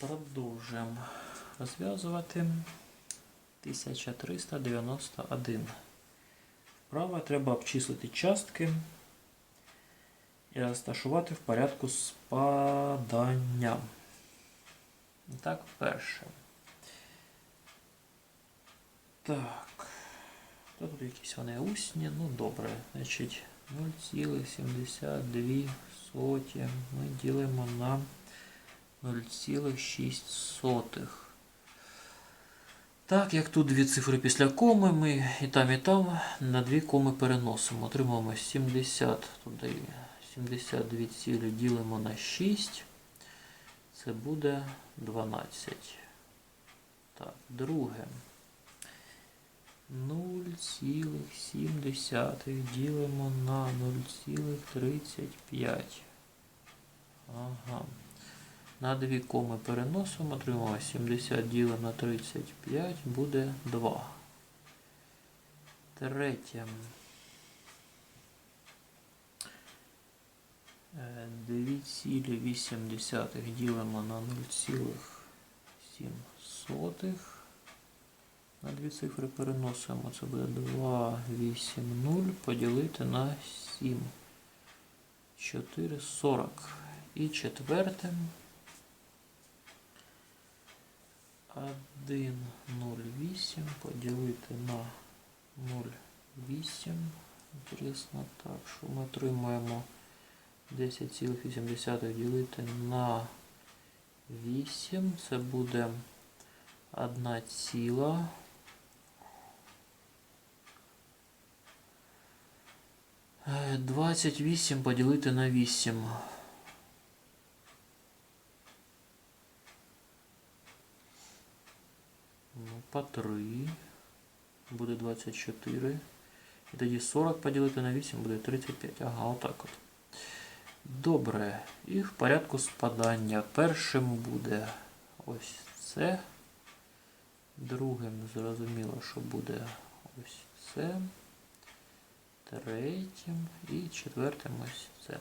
Продовжуємо розв'язувати 1391. Вправо треба обчислити частки і розташувати в порядку спадання. І Так, перше. Так. Та Тут якісь вони усні, ну добре. Значить 0,72 соті ми ділимо на 0,6. Так, як тут дві цифри після коми, ми і там, і там на дві коми переносимо. Отримуємо 70, тут 72 цілі ділимо на 6. Це буде 12. Так, друге. 0,7 ділимо на 0,35. Ага. На дві коми переносимо, отримаємо 70 ділимо на 35, буде 2. Третє. Е, 2,8 ділимо на 0,7. На дві цифри переносимо. Це буде 2, 8, 0 поділити на 7. 4, 40. І четверте. 1,08 поділити на 0,8. Інтересно так, що ми отримаємо 10,8 ділити на 8. Це буде 1 ціла. Е, 28 поділити на 8. По 3 буде 24. І тоді 40 поділити на 8 буде 35. Ага, отак от. Добре. І в порядку спадання. Першим буде ось це. Другим зрозуміло, що буде ось це. Третім і четвертим ось це.